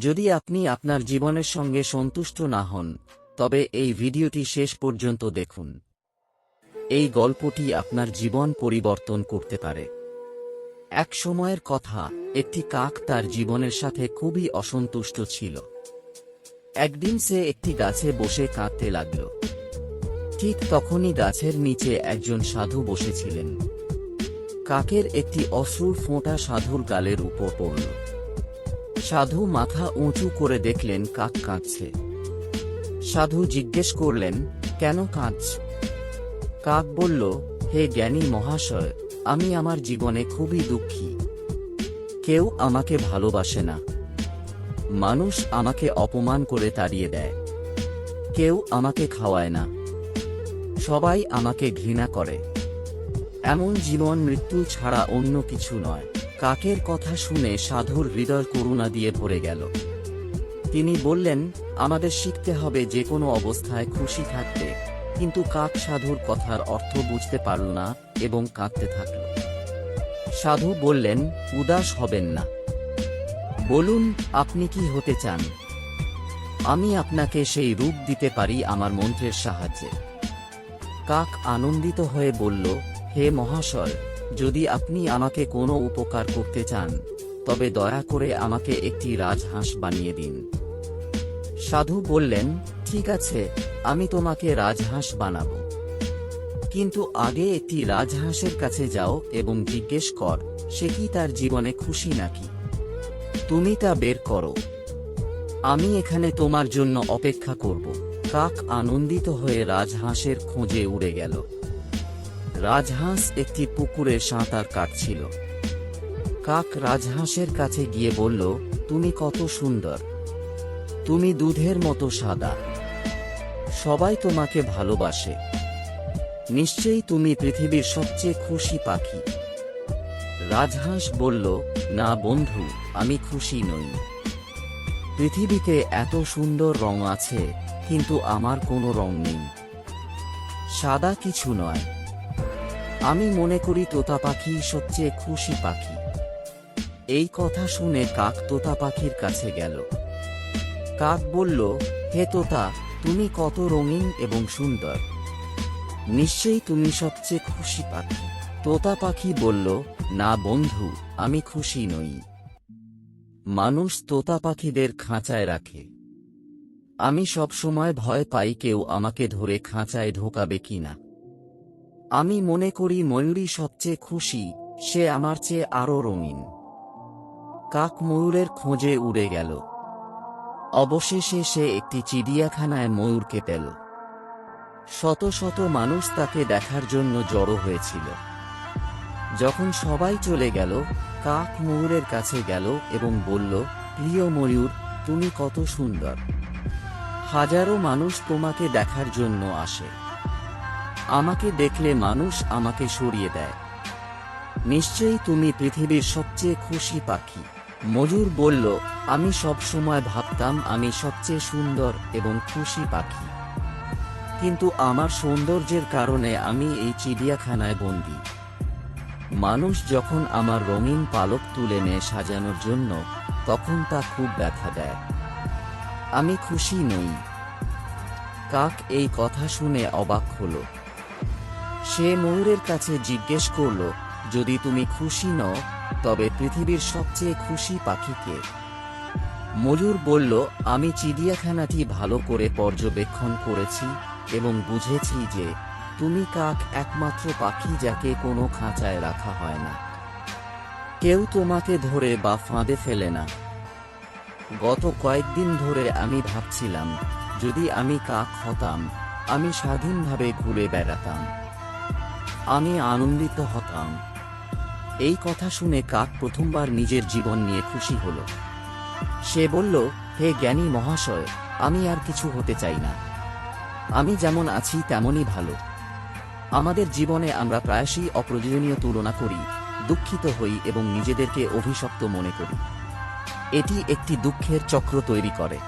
যদি আপনি আপনার জীবনের সঙ্গে সন্তুষ্ট না হন, তবে এই ভিডিওটি শেষ পর্যন্ত দেখুন। এই গল্পটি আপনার জীবন পরিবর্তন করতে পারে। এক সময়ের কথা, একটি কাক তার জীবনের সাথে খুবই অসন্তুষ্ট ছিল। একদিন সে একটি গাছে বসে কাঁদতে লাগল। ঠিক তখনই গাছের নিচে একজন সাধু বসেছিলেন। কাকের একটি অশ্রুর ফোঁটা সাধুর গালের উপর পড়ল। সাধু মাথা উঁচু করে দেখলেন কাক কাঁদছে। সাধু জিজ্ঞেস করলেন, কেন কাঁদছ? কাক বলল, হে জ্ঞানী মহাশয়, আমি আমার জীবনে খুবই দুঃখী। কেউ আমাকে ভালোবাসে না। মানুষ আমাকে অপমান করে তাড়িয়ে দেয়। কেউ আমাকে খাওয়ায় না। সবাই আমাকে ঘৃণা করে। এমন জীবন মৃত্যু ছাড়া অন্য কিছু নয়। কাকের কথা শুনে সাধুর হৃদয় করুণা দিয়ে ভরে গেল। তিনি বললেন, আমাদের শিখতে হবে যে কোনো অবস্থায় খুশি থাকতে। কিন্তু কাক সাধুর কথার অর্থ বুঝতে পারল না এবং কাঁদতে থাকল। সাধু বললেন, উদাস হবেন না। বলুন, আপনি কি হতে চান? আমি আপনাকে সেই রূপ দিতে পারি আমার মন্ত্রের সাহায্যে। কাক আনন্দিত হয়ে বলল, হে মহাশয় যদি আপনি আমাকে কোনো উপকার করতে চান, তবে দয়া করে আমাকে একটি রাজহাঁস বানিয়ে দিন। সাধু বললেন, ঠিক আছে, আমি তোমাকে রাজহাঁস বানাবো। কিন্তু আগে একটি রাজহাঁসের কাছে যাও এবং জিজ্ঞেস কর, সে কি তার জীবনে খুশি নাকি? তুমি তা বের করো। আমি এখানে তোমার জন্য অপেক্ষা করব। কাক আনন্দিত হয়ে রাজহাঁসের খোঁজে উড়ে গেল। রাজহাঁস একটি পুকুরে সাঁতার কাটছিল। কাক রাজহাঁসের কাছে গিয়ে বলল, তুমি কত সুন্দর। তুমি দুধের মতো সাদা। সবাই তোমাকে ভালোবাসে। নিশ্চয়ই তুমি পৃথিবীর সবচেয়ে খুশি পাখি। রাজহাঁস বলল, না বন্ধু, আমি খুশি নই। পৃথিবীতে এত সুন্দর রং আছে, কিন্তু আমার কোনো রং নেই। সাদা কিছু নয়। আমি মনে করি তোতা পাখি সবচেয়ে খুশি পাখি। এই কথা শুনে কাক তোতা পাখির কাছে গেল। কাক বলল, হে তোতা, তুমি কত রঙিন এবং সুন্দর। নিশ্চয়ই তুমি সবচেয়ে খুশি পাখি। তোতা পাখি বলল, না বন্ধু, আমি খুশি নই। মানুষ তোতা পাখিদের খাঁচায় রাখে। আমি সবসময় ভয় পাই কেউ আমাকে ধরে খাঁচায় ঢোকাবে কিনা। আমি মনে করি ময়ূরী সবচেয়ে খুশি, সে আমার চেয়ে আরও রঙিন। কাক ময়ূরের খোঁজে উড়ে গেল। অবশেষে সে একটি চিড়িয়াখানায় ময়ূরকে পেল। শত শত মানুষ তাকে দেখার জন্য জড়ো হয়েছিল। যখন সবাই চলে গেল, কাক ময়ূরের কাছে গেল এবং বলল, প্রিয় ময়ূর, তুমি কত সুন্দর। হাজারো মানুষ তোমাকে দেখার জন্য আসে। আমাকে দেখলে মানুষ আমাকে সরিয়ে দেয়। নিশ্চয়ই তুমি পৃথিবীর সবচেয়ে খুশি পাখি। মজুর বলল, আমি সব সময় ভাবতাম আমি সবচেয়ে সুন্দর এবং খুশি পাখি। কিন্তু আমার সৌন্দর্যের কারণে আমি এই চিড়িয়াখানায় বন্দী। মানুষ যখন আমার রঙিন পালক তুলে নেয় সাজানোর জন্য, তখন তা খুব ব্যথা দেয়। আমি খুশি নই। কাক এই কথা শুনে অবাক হলো। সে ময়ূরের কাছে জিজ্ঞেস করল, যদি তুমি খুশি নও, তবে পৃথিবীর সবচেয়ে খুশি পাখিকে? ময়ূর বলল, আমি চিড়িয়াখানাটি ভালো করে পর্যবেক্ষণ করেছি এবং বুঝেছি যে তুমি কাক একমাত্র পাখি যাকে কোনো খাঁচায় রাখা হয় না। কেউ তোমাকে ধরে বা ফাঁদে ফেলে না। গত কয়েকদিন ধরে আমি ভাবছিলাম, যদি আমি কাক হতাম, আমি স্বাধীনভাবে ঘুরে বেড়াতাম। আমি আনন্দিত হতাম। এই কথা শুনে কাক প্রথমবার নিজের জীবন নিয়ে খুশি হল। সে বলল, হে জ্ঞানী মহাশয়, আমি আর কিছু হতে চাই না। আমি যেমন আছি তেমনই ভালো। আমাদের জীবনে আমরা প্রায়শই অপ্রয়োজনীয় তুলনা করি, দুঃখিত হই এবং নিজেদেরকে অভিশপ্ত মনে করি। এটি একটি দুঃখের চক্র তৈরি করে।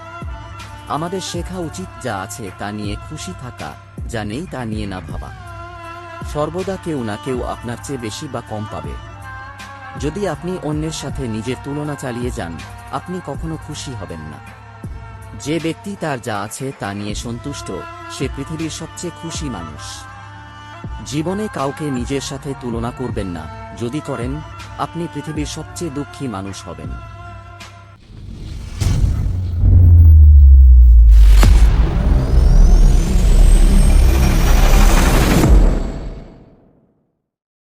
আমাদের শেখা উচিত যা আছে তা নিয়ে খুশি থাকা, যা নেই তা নিয়ে না ভাবা। সর্বদা কেউ না কেউ আপনার চেয়ে বেশি বা কম পাবে। যদি আপনি অন্যের সাথে নিজের তুলনা চালিয়ে যান, আপনি কখনো খুশি হবেন না। যে ব্যক্তি তার যা আছে তা নিয়ে সন্তুষ্ট, সে পৃথিবীর সবচেয়ে খুশি মানুষ। জীবনে কাউকে নিজের সাথে তুলনা করবেন না। যদি করেন, আপনি পৃথিবীর সবচেয়ে দুঃখী মানুষ হবেন।